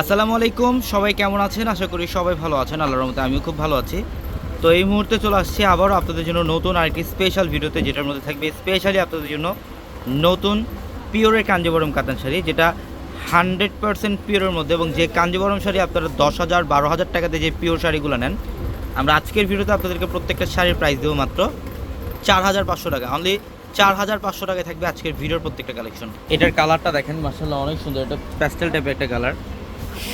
আসসালামু আলাইকুম, সবাই কেমন আছেন? আশা করি সবাই ভালো আছেন, আল্লাহর রহমতে আমিও খুব ভালো আছি। তো এই মুহূর্তে চলে আসছি আবারও আপনাদের জন্য নতুন আর আরেকটি স্পেশাল ভিডিওতে, যেটার মধ্যে থাকবে স্পেশালি আপনাদের জন্য নতুন পিওরের কাঞ্জিবরম কাতান শাড়ি, যেটা হান্ড্রেড পার্সেন্ট পিওরের মধ্যে এবং যে কাঞ্জিবরম শাড়ি আপনারা দশ হাজার, বারো হাজার টাকাতে যে পিওর শাড়িগুলো নেন, আমরা আজকের ভিডিওতে আপনাদেরকে প্রত্যেকটা শাড়ির প্রাইস দেবো মাত্র চার হাজার পাঁচশো টাকা। অনলি চার হাজার পাঁচশো টাকায় থাকবে আজকের ভিডিওর প্রত্যেকটা কালেকশন। এটার কালারটা দেখেন মার্শাল্লাহ অনেক সুন্দর। এটা প্যাস্টেল টাইপের একটা কালার।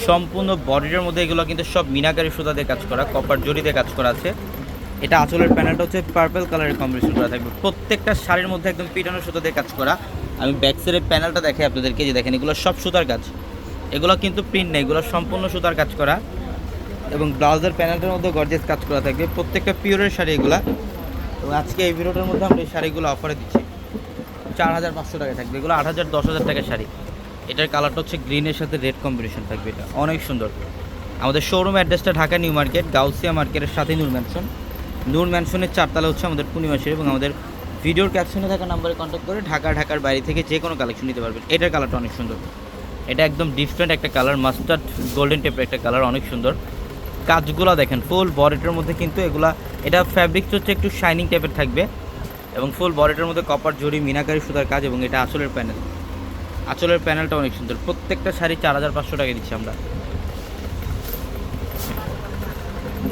সম্পূর্ণ বডির মধ্যে এগুলো কিন্তু সব মিনাকারি সুতা দিয়ে কাজ করা কপার জড়ি দিয়ে কাজ করা আছে। এটা আঁচলের প্যানেলটা হচ্ছে পার্পল কালারের কম্বিনেশন করা থাকবে। প্রত্যেকটা শাড়ির মধ্যে একদম পিটানো সুতা দিয়ে কাজ করা। আমি ব্যাক প্যানেলটা দেখাই আপনাদেরকে, যে দেখেন এগুলো সব সুতার কাজ। এগুলো কিন্তু প্রিন্ট নেই, এগুলো সম্পূর্ণ সুতার কাজ করা। এবং ব্লাউজের প্যানেলটার মধ্যে গর্জেস কাজ করা থাকবে। প্রত্যেকটা পিওরের শাড়ি এগুলা। এবং আজকে এই ভিডিওটার মধ্যে আমরা এই শাড়িগুলো অফারে দিচ্ছি। চার হাজার পাঁচশো টাকা থাকবে। এগুলো আট হাজার, দশ হাজার টাকার শাড়ি। এটার কালারটা হচ্ছে গ্রিনের সাথে রেড কম্বিনেশন থাকবে এটা। অনেক সুন্দর। আমাদের শোরুম অ্যাড্রেসটা ঢাকা নিউ মার্কেট, গাউসিয়া মার্কেটের সাথে নূর ম্যানশন নূর ম্যানশনের চারতলা হচ্ছে আমাদের পূর্ণিমাসের এবং আমাদের ভিডিওর ক্যাপশনে থাকা নাম্বারে কন্ট্যাক্ট করে ঢাকা, ঢাকার বাইরে থেকে যে কোনো কালেকশন নিতে পারবেন। এটার কালারটা অনেক সুন্দর। এটা একদম ডিফারেন্ট একটা কালার মাস্টার্ড গোল্ডেন টাইপের একটা কালার অনেক সুন্দর। কাজগুলো দেখেন ফুল বডিটার মধ্যে কিন্তু এগুলা, এটা ফ্যাব্রিক হচ্ছে একটু শাইনিং টাইপের থাকবে এবং ফুল বডিটার মধ্যে কপার জড়ি মিনাকারি সুতার কাজ এবং এটা আঁচলের প্যানেল আঁচলের প্যানেলটা অনেক সুন্দর। প্রত্যেকটা শাড়ি চার হাজার পাঁচশো টাকা দিচ্ছি আমরা।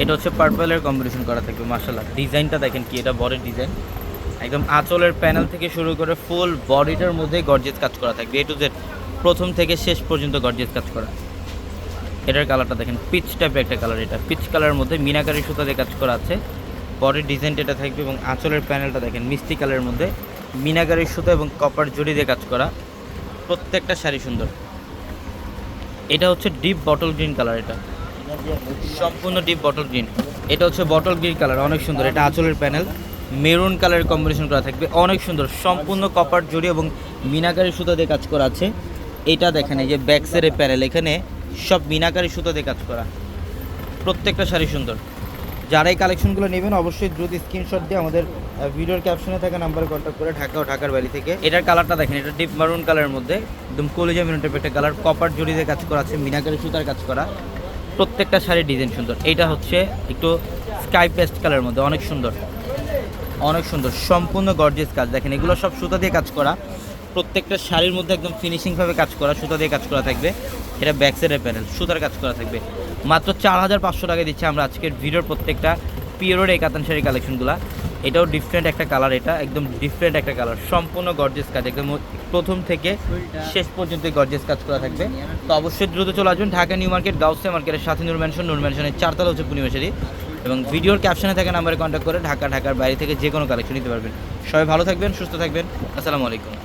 এটা হচ্ছে পার্পলের কম্বিনেশন করা থাকবে মার্শাল্লাহ ডিজাইনটা দেখেন কি, এটা বডির ডিজাইন। একদম আঁচলের প্যানেল থেকে শুরু করে ফুল বডিটার মধ্যে গর্জেস কাজ করা থাকবে এ টু জেড প্রথম থেকে শেষ পর্যন্ত গর্জেস কাজ করা। এটার কালারটা দেখেন পিচ টাইপের একটা কালার এটা। পিচ কালারের মধ্যে মিনাকারি সুতা দিয়ে কাজ করা আছে। বডির ডিজাইনটা এটা থাকবে এবং আঁচলের প্যানেলটা দেখেন, মিষ্টি কালারের মধ্যে। মিনাকারি সুতা এবং কপার জড়ি দিয়ে কাজ করা। প্রত্যেকটা শাড়ি সুন্দর। এটা হচ্ছে ডিপ বটল গ্রিন কালার এটা। সম্পূর্ণ ডিপ বটল গ্রিন এটা হচ্ছে বটল গ্রিন কালার অনেক সুন্দর। এটা আঁচলের প্যানেল মেরুন কালারের কম্বিনেশন করা থাকবে, অনেক সুন্দর। সম্পূর্ণ কপার জড়ি এবং মিনাকারি সুতা দিয়ে কাজ করা আছে। এটা দেখেন, এই যে ব্যাকসের প্যানেল এখানে সব মিনাকারি সুতা দিয়ে কাজ করা। প্রত্যেকটা শাড়ি সুন্দর। যারা এই কালেকশনগুলো নেবেন অবশ্যই দ্রুত স্ক্রিনশট দিয়ে আমাদের ভিডিওর ক্যাপশনে থাকা নাম্বারে কন্ট্যাক্ট করে ঢাকা ও ঢাকার বাড়ি থেকে। এটার কালারটা দেখেন, এটা ডিপ মারুন কালারের মধ্যে, একদম কলিজা মেরুন টাইপের একটা কালার কপার জড়ি দিয়ে কাজ করা আছে, মিনাকারি সুতার কাজ করা। প্রত্যেকটা শাড়ির ডিজাইন সুন্দর। এইটা হচ্ছে একটু স্কাই পেস্ট কালারের মধ্যে, অনেক সুন্দর। অনেক সুন্দর, সম্পূর্ণ গর্জিয়াস কাজ। দেখেন, এগুলো সব সুতা দিয়ে কাজ করা। প্রত্যেকটা শাড়ির মধ্যে একদম ফিনিশিংভাবে কাজ করা, সুতা দিয়ে কাজ করা থাকবে। এটা ব্যাক সাইডের প্যানেল সুতার কাজ করা থাকবে। মাত্র চার হাজার পাঁচশো টাকা দিচ্ছে আমরা আজকের ভিডিওর প্রত্যেকটা পিওরের এই শাড়ি কালেকশনগুলো এটাও ডিফারেন্ট একটা কালার এটা, একদম ডিফারেন্ট একটা কালার সম্পূর্ণ গর্জিয়াস কাজ, একদম প্রথম থেকে শেষ পর্যন্ত গর্জিয়াস কাজ করা থাকবে। তো অবশ্যই দ্রুত চলে আসবেন ঢাকা নিউ মার্কেট গাউসে মার্কেটের সাথে নূর ম্যানশন নূর ম্যানশনের চারতলা হচ্ছে পূর্ণিমাশারি এবং ভিডিওর ক্যাপশনে থাকা নাম্বারে কন্ট্যাক্ট করে ঢাকা, ঢাকার বাইরে থেকে যে কোনো কালেকশন নিতে পারবেন। সবাই ভালো থাকবেন, সুস্থ থাকবেন। আসসালামু আলাইকুম।